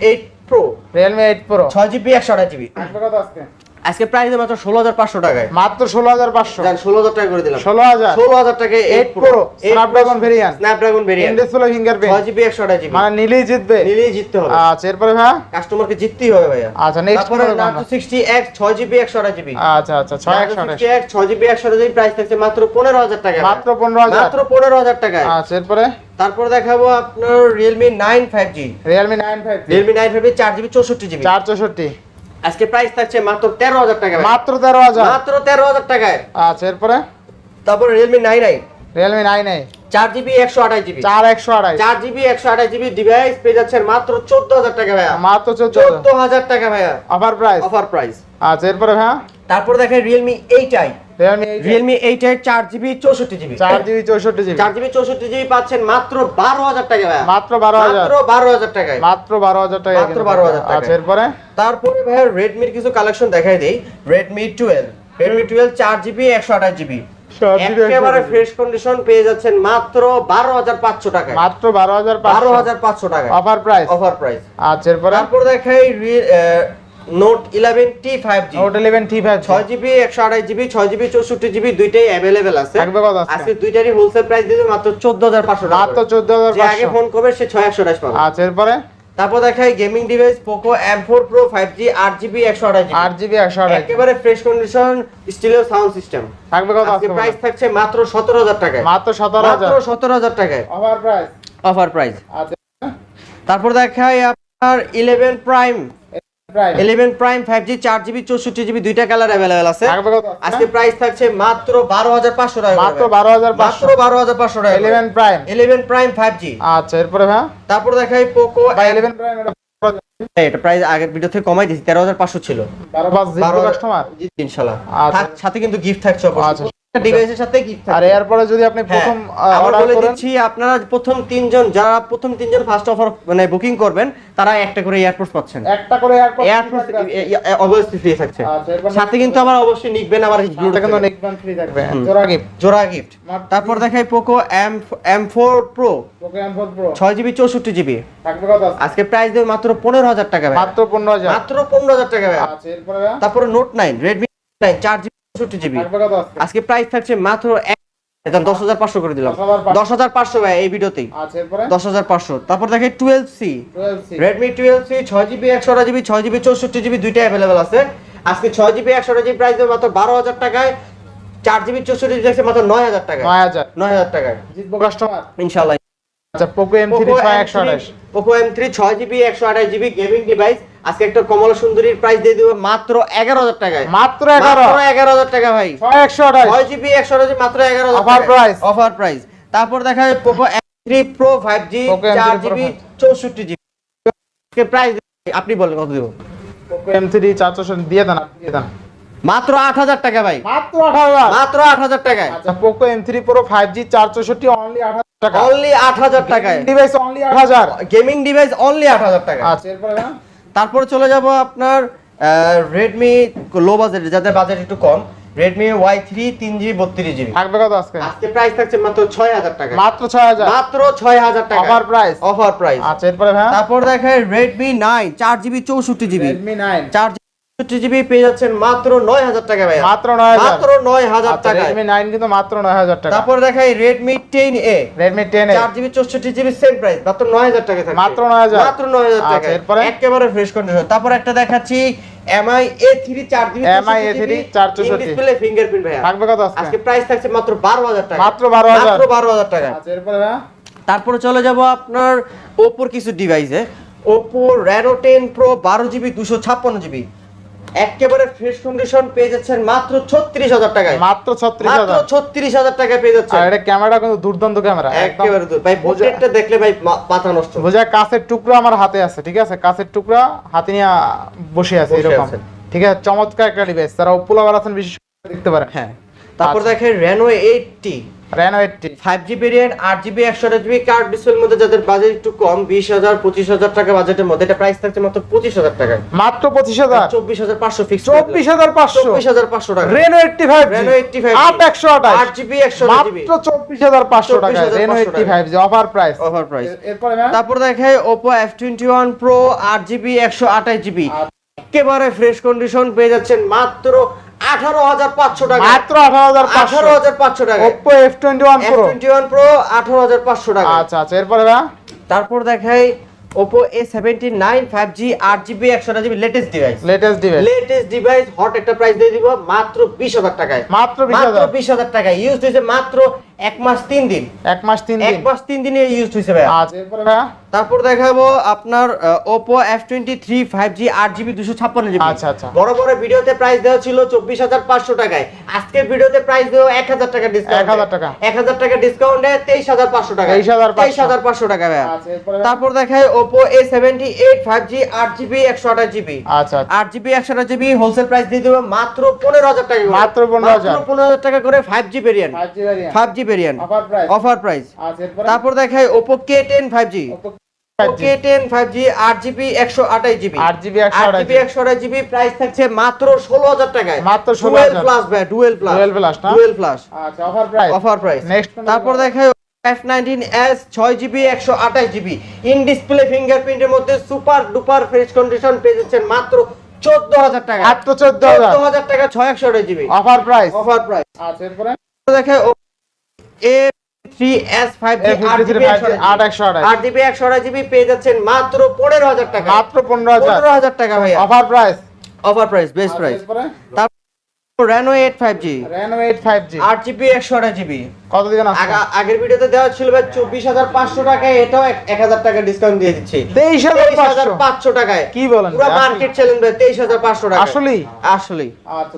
eight pro Realme eight pro ছয় জিবি একশো আঠাশ জিবি। কত আজকে? আজকে প্রাইস মাত্র ষোলো হাজার পাঁচশো টাকায়। মাত্র ষোলো হাজার পাঁচশো। ষোলো হাজার টাকা করে দিলাম। ষোলো হাজার? ষোলো হাজার টাকায় eight pro Snapdragon variant Snapdragon variant display fingerprint ছয় জিবি একশো আঠাশ জিবি মানে নিলেই জিতবে। নিলেই জিততে হবে। আচ্ছা এরপরে ভাই? কাস্টমারকে জিততেই হবে ভাইয়া। আচ্ছা নেক্সট তারপরে নার্জো সিক্সটি এক্স ছয় জিবি একশো আঠাশ জিবি আচ্ছা আচ্ছা ছয় একশো আঠাশ। ছয় জিবি একশো আঠাশ জিবি প্রাইস থাকছে মাত্র পনেরো হাজার টাকা মাত্র পনেরো হাজার। মাত্র পনেরো হাজার টাকায়। আচ্ছা এরপরে? তারপর দেখাবো আপনার Realme nine five G Realme nine five Realme nine five চার জিবি চৌষট্টি জিবি চার চৌষট্টি। আজকে প্রাইস থাকছে মাত্র তেরো হাজার টাকা মাত্র তেরো হাজার। মাত্র তেরো হাজার টাকায়। আচ্ছা এরপরে? তারপর Realme nine I Realme nine এই চার জিবি একশো আঠাশ জিবি চার একশো আড়াই চার জিবি একশো আঠাশ জিবি ডিভাইস পেয়ে যাচ্ছেন মাত্র চোদ্দ হাজার টাকা ভাইয়া। মাত্র চোদ্দ হাজার। টাকা ভাইয়া। অফার প্রাইস অফার প্রাইস আচ্ছা এরপরে ভাই তারপর দেখেন Realme eight I Realme eight চার জিবি চৌষট্টি জিবি চার জিবি চৌষট্টি জিবি চার জিবি চৌষট্টি জিবি পাচ্ছেন মাত্র বারো হাজার টাকা ভাইয়া। মাত্র বারো হাজার। মাত্র বারো হাজার টাকায়। মাত্র বারো হাজার টাকা মাত্র 12,000 টাকা। আচ্ছা এরপরে? তারপরে ভাইয়া রেডমির কিছু কালেকশন দেখাই দেই। রেডমি টুয়েলভ রেডমি টুয়েলভ চার জিবি একশো আঠাশ জিবি একেবারে ফ্রেশ কন্ডিশন পেয়ে যাচ্ছেন মাত্র বারো হাজার পাঁচশো টাকায়। মাত্র বারো হাজার বারো হাজার পাঁচশো টাকায়। অফার প্রাইস অফার প্রাইস আচ্ছা এরপরে? তারপর দেখাই নোট নোট দুইটাই আছে। থাকবে কত আজকে? আজকে দুইটারই হোলসেল প্রাইস মাত্র চোদ্দ হাজার পাঁচশো মাত্র চোদ্দ হাজার যে আগে ফোন করবে সে ছয় একশো আঠাশ পাবে। আচ্ছা এরপরে? তারপর দেখাই gaming device Poco M four Pro five G আট জিবি একশো আঠাশ আট জিবি একশো আঠাশ একেবারে ফ্রেশ কন্ডিশন স্টিলের সাউন্ড সিস্টেম থাকবে কত প্রাইস থাকছে মাত্র সতেরো হাজার টাকায়। মাত্র সতেরো হাজার। সতেরো হাজার টাকায়। অফার প্রাইস অফার প্রাইস তারপর দেখাই আপনার eleven prime price eleven prime five G চার জিবি চৌষট্টি জিবি দুইটা কালার অ্যাভেলেবেল আছে। আজকে প্রাইস থাকছে মাত্র বারো হাজার পাঁচশো টাকা মাত্র বারো হাজার মাত্র পাঁচশো বারো হাজার পাঁচশো টাকা eleven prime eleven prime five G আচ্ছা এরপরে ভাই? তারপর দেখাই পোকো বা ইলেভেন প্রাইম এটা প্রাইস আগের ভিডিও থেকে কমাই দিয়েছি তেরো হাজার পাঁচশো ছিল। বারো পাঁচ জিবি বারো কাস্টমার জি, ইনশাল্লাহ। আচ্ছা। সাথে কিন্তু গিফট থাকছে আচ্ছা। ডিভাইসের সাথে গিফট আর এরপরে যদি আপনি প্রথম অর্ডার করেন দিচ্ছি আপনারা প্রথম তিনজন যারা প্রথম তিনজন ফার্স্ট অফার মানে বুকিং করবেন তারা একটা করে এয়ারপোর্ট পাচ্ছেন। একটা করে এয়ারপোর্ট এয়ারপোর্ট অবশ্যই ফ্রি থাকছে। সাথে কিন্তু আবার অবশ্যই নিকবেন আমার এটা কিন্তু নেক্সট ফ্রি থাকবে। জোড়া গিফট জোড়া গিফট তারপর দেখাই Poco M M four Pro Poco M4 Pro ছয় জিবি চৌষট্টি জিবি থাকবে কত আজকে? প্রাইস দেবে মাত্র পনেরো হাজার টাকা মাত্র পনেরো হাজার। মাত্র পনেরো হাজার টাকা। আচ্ছা তারপরে নোট নাইন রেডমি নাইন চার জিবি চৌষট্টি জিবি। আজকে? প্রাইস থাকছে মাত্র দশ হাজার পাঁচশো করে দিলাম। দশ হাজার পাঁচশো। ভাই এই ভিডিওতেই। আচ্ছা দশ হাজার পাঁচশো। তারপর দেখে twelve C Redmi twelve C ছয় জিবি একশো জিবি ছয় জিবি চৌষট্টি জিবি দুইটা অ্যাভেলেবেল আছে। আজকে ছয় জিবি একশো জিবি প্রাইস দেবে মাত্র বারো হাজার টাকায়। চার জিবি চৌষট্টি জিবি মাত্র নয় হাজার টাকায়। নয় হাজার। নয় হাজার টাকায়। ইনশাল্লাহ আচ্ছা পোকো এম থ্রি ছয় একশো আঠাশ। পোকো এম থ্রি ছয় জিবি একশো আঠাশ জিবি গেমিং ডিভাইস আজকে একটা কমলা সুন্দরীর প্রাইস দিয়ে দেবো মাত্র এগারো হাজার টাকায়। মাত্র এগারো। এগারো হাজার টাকা ভাই। একশো আঠাশ। ছয় জিবি একশো জিবি মাত্র এগারো Offer price. অফার প্রাইস তারপর দেখা যায় Poco M three Pro five G Poco M3 চার Pro জিবি 5G চৌষট্টি জিবি প্রাইস আপনি বলেন কত দেবো? পোকো এম থ্রি চারশো দিয়ে দেন দিয়ে দেন। মাত্র আট হাজার টাকা ভাই। মাত্র আট হাজার? মাত্র আট হাজার টাকায়। আচ্ছা Poco M three Pro five G চার চৌষট্টি অনলি আট হাজার টাকা। অনলি আট হাজার টাকায়। ডিভাইস অনলি আট হাজার। গেমিং ডিভাইস অনলি আট হাজার টাকা আচ্ছা এরপরে ভাই তারপরে চলে যাব আপনার রেডমি লো বাজেট যাদের বাজেট একটু কম রেডমি ওয়াই থ্রি তিন জিবি বত্রিশ জিবি থাকবে কত আজকে? আজকে প্রাইস থাকছে মাত্র ছয় হাজার টাকা মাত্র ছয় হাজার? মাত্র ছয় হাজার টাকা অফার প্রাইস অফার প্রাইস আচ্ছা এরপরে ভাই? তারপর দেখায় চার জিবি চৌষট্টি জিবি রেডমি নাইন চার জিবি পেয়ে যাচ্ছেন মাত্র নয় হাজার টাকা ভাই মাত্র নয় হাজার। মাত্র নয় হাজার রেডমি নাইন কিন্তু মাত্র নয় হাজার টাকা। তারপর দেখাই Redmi ten A Redmi ten চার জিবি চৌষট্টি জিবি সেম প্রাইস মাত্র নয় হাজার টাকা থাকছে। মাত্র 9,000 মাত্র নয় হাজার টাকা এরপরে? একেবারে ফ্রেশ কন্ডিশন তারপর একটা দেখাচ্ছি এমআই এ থ্রি চার GB MI A3 464 display fingerprint ভাইয়া। থাকবে কত আজকে? আজকে প্রাইস থাকছে মাত্র বারো হাজার টাকা মাত্র 12,000 মাত্র বারো হাজার টাকা আচ্ছা এরপরে তারপরে চলে যাব আপনার ওপোর কিছু ডিভাইসে ওপো রেনো টেন প্রো বারো জিবি দুশো ছাপ্পান্ন জিবি একেবারে ফ্রেশ কন্ডিশন পেয়ে যাচ্ছেন মাত্র ছত্রিশ হাজার টাকায়। মাত্র ছত্রিশ মাত্র হাজার ছত্রিশ হাজার টাকায় পেয়ে যাচ্ছেন। আর এটা ক্যামেরা কিন্তু দুর্দান্ত ক্যামেরা একেবারে দূর ভাই বোঝাটা দেখলে ভাই মাথা নষ্ট। বোঝা কাছের টুকরা আমার হাতে আছে ঠিক আছে? কাছের টুকরা হাতে নিয়ে বসে আছে এরকম। ঠিক আছে? চমৎকার একটা ডিভাইস তারা উপলা আছেন বিশেষ দেখতে পারেন। হ্যাঁ। তারপর। দেখেন Reno eighty Reno eighty five G variant আট জিবি একশো জিবি কার্ড ডিসপ্লের মধ্যে যাদের বাজেট একটু কম বিশ হাজার পঁচিশ হাজার টাকা বাজেটের মধ্যে। এটা প্রাইস থাকছে মাত্র পঁচিশ হাজার টাকায়। মাত্র পঁচিশ হাজার? চব্বিশ হাজার পাঁচশো ফিক্স চব্বিশ হাজার পাঁচশো? চব্বিশ হাজার পাঁচশো টাকা। রেনো এইটটি ফাইভ Reno 85 আট একশো আঠাশ? আট জিবি একশো মাত্র চব্বিশ হাজার পাঁচশো টাকা Reno eighty five G offer price offer price এরপরে তারপর দেখাই Oppo F twenty one Pro আট জিবি একশো আঠাশ জিবি একেবারে ফ্রেশ কন্ডিশন পেয়ে যাচ্ছেন মাত্র আঠারো হাজার পাঁচশো টাকা। মাত্র আঠারো হাজার পাঁচশো। টাকা। Oppo F twenty one Pro twenty one Pro আঠারো হাজার পাঁচশো টাকা। আচ্ছা আচ্ছা এরপরে তারপর দেখাই Oppo A seventy nine five G আট জিবি একশো GB latest device latest device latest device hot একটা প্রাইস দিয়ে দিব মাত্র বিশ হাজার টাকায়। মাত্র বিশ হাজার। টাকায়। ইউজ হয়েছে মাত্র এক মাস তিন দিন। এক মাস তিন এক মাস তিন দিনে ইউজ হয়েছে ভাই তারপর দেখাবো আপনার আট জিবি দুশো ছাপ্পান্ন জিবি আচ্ছা, আচ্ছা। বড় বড় ভিডিওতে প্রাইস দেওয়া ছিল চব্বিশ হাজার পাঁচশো টাকায়। আজকের ভিডিওতে প্রাইস দেওয়া এক হাজার টাকা ডিসকাউন্ট 1000 টাকা। এক হাজার টাকা ডিসকাউন্টে তেইশ হাজার পাঁচশো টাকা। 23,500 তেইশ হাজার পাঁচশো টাকা ভাই আচ্ছা, তারপর দেখায় আট জিবি একশো আঠাশ জিবি আচ্ছা আচ্ছা। আট জিবি একশো আঠাশ জিবি হোলসেল প্রাইস দিয়ে দেবো মাত্র পনেরো হাজার টাকা মাত্র 15,000 মাত্র পনেরো হাজার টাকা করে five G variant five G variant five G variant offer price offer price তারপর দেখায় Oppo K ten five G Oppo 5G okay ten five G আট জিবি একশো আঠাশ জিবি 8GB 128 আট জিবি একশো আঠাশ জিবি প্রাইস থাকছে মাত্র ষোলো হাজার টাকায়। মাত্র 16,000 ডুয়েল প্লাস ভাই ডুয়েল প্লাস plus না? ডুয়েল প্লাস আচ্ছা offer price offer price one তারপর। দেখায় এফ নাইনটিন এস ছয় জিবি একশো আঠাশ জিবি ইন ডিসপ্লে ফিঙ্গারপ্রিন্টের মধ্যে সুপার ডুপার ফ্রেশ কন্ডিশন পেয়ে যাচ্ছেন মাত্র চোদ্দ হাজার টাকা মাত্র 14,000 চোদ্দ হাজার টাকা ছয় একশো GB offer price offer price আচ্ছা এরপরে? দেখায় A three S five G আট A53 জিবি 5G, 828 আট জিবি একশো আঠাশ জিবি পেয়ে যাচ্ছেন মাত্র পনেরো হাজার টাকা মাত্র পনেরো হাজার। পনেরো হাজার টাকা ভাই offer price offer price best price eight five G আট জিবি একশো আঠাশ জিবি। কত দিবেন আজকে আগের ভিডিওতে দেওয়া ছিল ভাই চব্বিশ হাজার পাঁচশো টাকায় এটাও এক হাজার টাকা ডিসকাউন্ট দিয়ে দিচ্ছি। তেইশ হাজার তেইশ হাজার পাঁচশো। পাঁচশো টাকায়। কি বলেন পুরো মার্কেট চ্যালেঞ্জ ভাই তেইশ হাজার পাঁচশো টাকা আসলেই? আসলেই। আচ্ছা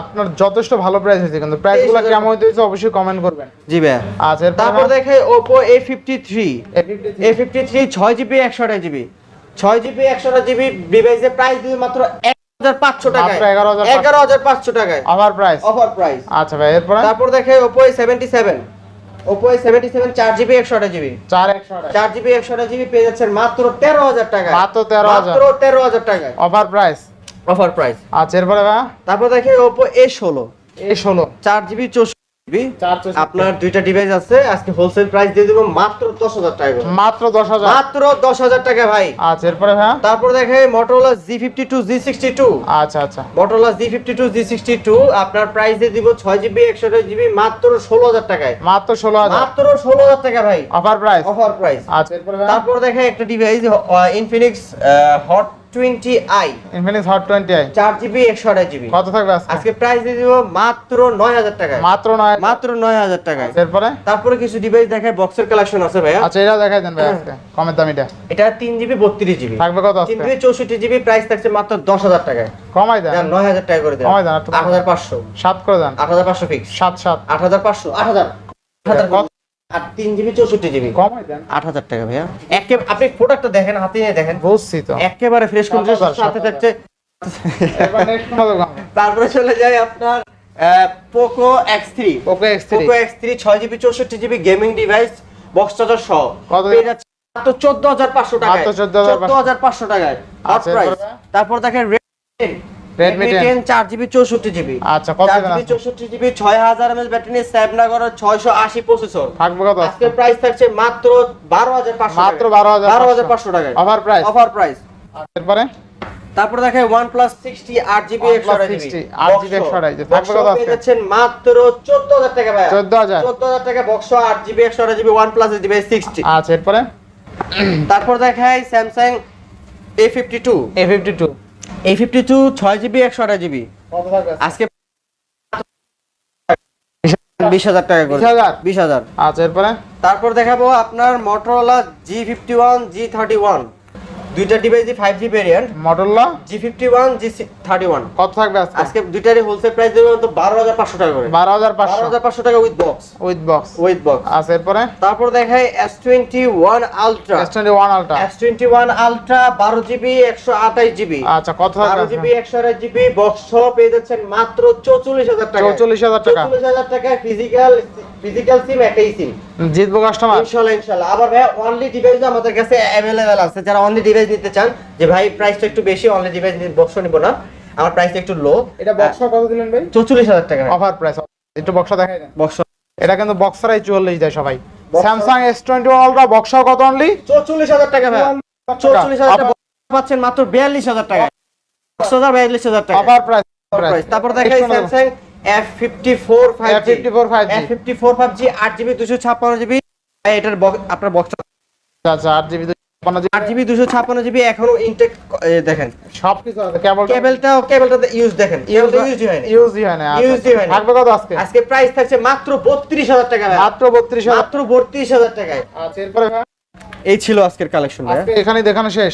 আপনার যথেষ্ট ভালো প্রাইস হয়েছে কিন্তু। প্রাইসগুলো কেমন হয়েছে অবশ্যই কমেন্ট করবেন। জি ভাই আচ্ছা তারপর দেখে Oppo A fifty three A53 A fifty three ছয় জিবি একশো আঠাশ জিবি। ছয় জিবি একশো আঠাশ জিবি ডিভাইসের প্রাইস দিবে মাত্র এক হাজার মাত্র 11,500 হাজার টাকায়। প্রাইস অফার প্রাইস আচ্ছা ভাই এরপরে? তারপর দেখে Oppo A seventy seven Oppo A seventy seven চার জিবি একশো আঠাশ জিবি চার একশো চার জিবি একশো আঠাশ জিবি পেয়ে যাচ্ছেন মাত্র তেরো হাজার টাকা মাত্র 13,000 মাত্র তেরো হাজার টাকায়। অফার প্রাইস অফার প্রাইস আচ্ছা এরপরে তারপর দেখে ওপো এ ষোলো। এ ষোলো। চার জিবি আপনার দুইটা ডিভাইস আছে আজকে হোলসেল প্রাইস দিয়ে দেবো মাত্র দশ হাজার টাকা মাত্র দশ হাজার? মাত্র দশ হাজার টাকা ভাই। আচ্ছা এরপরে ভাই তারপর দেখে Motorola G fifty two G sixty two আচ্ছা আচ্ছা। Motorola G fifty two G sixty two আপনার প্রাইস দিয়ে দিব ছয় জিবি একশো জিবি মাত্র ষোলো হাজার টাকায়। মাত্র ষোলো হাজার। মাত্র ষোলো হাজার টাকা ভাই। অফার প্রাইস অফার প্রাইস আচ্ছা এরপরে তারপর দেখে একটা device Infinix Hot 20i Infinix Hot 20i 4GB 128GB কত থাকবে আজকে? আজকে প্রাইস দিয়ে দিব মাত্র 9000 টাকায়। মাত্র 9 মাত্র টাকায়। তারপরে তারপরে কিছু ডিভাইস দেখায় বক্সের কালেকশন আছে ভাই আচ্ছা এটা দেখায় দেন ভাই করে দেন। কমাই দেন 8500 7 করে দেন। 8500 ফিক্স 7 7 8500 আর তিন জিবি চৌষট্টি জিবি। আট হাজার টাকা ভাইয়া। একে আপনি প্রোডাক্টটা দেখেন হাতে নিয়ে দেখেন। বুঝছি তো। একেবারে ফ্রেশ কন্ডিশন সাথে থাকছে। এবার নেক্সট কোন দোকান তারপরে চলে যায় আপনার Poco X three Oppo X three Poco X three ছয় জিবি চৌষট্টি GB gaming device box charger সহ। কত মাত্র চোদ্দ হাজার পাঁচশো 14,500 চোদ্দ হাজার পাঁচশো। টাকায়। আচ্ছা, তারপর দেখেন Redmi 10 4GB 64GB আচ্ছা কত 64GB 6000 mAh battery Snapdragon 680 processor থাকবে কত? আজকের প্রাইস থাকছে মাত্র 12500 মাত্র 12500 অফার প্রাইস অফার প্রাইস তারপরে তারপর দেখায় OnePlus 60 8GB 128GB 8GB 128GB থাকবে কত মাত্র 14000 টাকা ভাই 14000 14000 টাকা box 8GB 128GB OnePlus device 60 আচ্ছা তারপর Samsung A52 A52 এই ফিফটি টু ছয় জিবি একশো আঠাশ জিবি আজকে বিশ হাজার টাকা করে। বিশ হাজার? আচ্ছা তারপর দেখাবো আপনার Motorola G fifty one G thirty one দুইটা ডিভাইসই five G variant মডেললা G fifty one G thirty one কত থাকবে আজকে? আজকে দুইটারই হোলসেল প্রাইস দেবো তো বারো হাজার পাঁচশো টাকা করে। বারো হাজার পাঁচশো। হাজার পাঁচশো টাকা with box with box with box আচ্ছা এরপরে? তারপর দেখায় S twenty one Ultra S twenty one Ultra S twenty one Ultra বারো জিবি একশো আঠাশ জিবি আচ্ছা কত বারো জিবি একশো আঠাশ জিবি বক্স সহ পেয়ে যাচ্ছেন মাত্র চৌচল্লিশ হাজার টাকা চৌচল্লিশ হাজার টাকা। চৌচল্লিশ হাজার টাকায় ফিজিক্যাল ফিজিক্যাল সিম একটাই সিম জিতবো কাস্টমার ইনশাআল্লাহ ইনশাআল্লাহ আবার ভাই অনলি ডিভাইস আমাদের কাছে অ্যাভেলেবেল আছে। যারা অনলি ডিভাইস নিতে চান যে ভাই প্রাইসটা একটু বেশি অনলি ডিভাইস বক্স নিব না আমার প্রাইসটা একটু লো এটা বক্স কত দিলেন ভাই? চৌচল্লিশ হাজার টাকা। অফার প্রাইস একটু বক্সটা দেখাই দেন। বক্স এটা কিন্তু বক্সারাই চুয়াল্লিশ দেয় সবাই। Samsung S twenty one Ultra বক্সাও কত অনলি চৌচল্লিশ হাজার টাকা ভাই। চৌচল্লিশ হাজার টাকা। পাচ্ছেন মাত্র বিয়াল্লিশ হাজার টাকা বক্স হাজার বিয়াল্লিশ হাজার টাকা অফার প্রাইস price। তারপর দেখাই Samsung F fifty four five F54 5G F fifty four five G আট জিবি দুশো ছাপ্পান্ন জিবি এটার box- আপনার বক্স আচ্ছা আট জিবি ছাপ্পান্ন জিবি। আট জিবি দুশো ছাপ্পান্ন জিবি এখনও ইনটেক দেখেন। সব কেবল কেবলটাও কেবলটা ইউজ দেখেন। কেবলটা হয় ইউজই হয় না আচ্ছা, হয় থাকবে কত আজকে? আজকে প্রাইস থাকছে মাত্র বত্রিশ হাজার টাকা। মাত্র বত্রিশ মাত্র বত্রিশ হাজার টাকায়। আচ্ছা এরপরে এই ছিল আজকের কালেকশন এখানে দেখানো শেষ।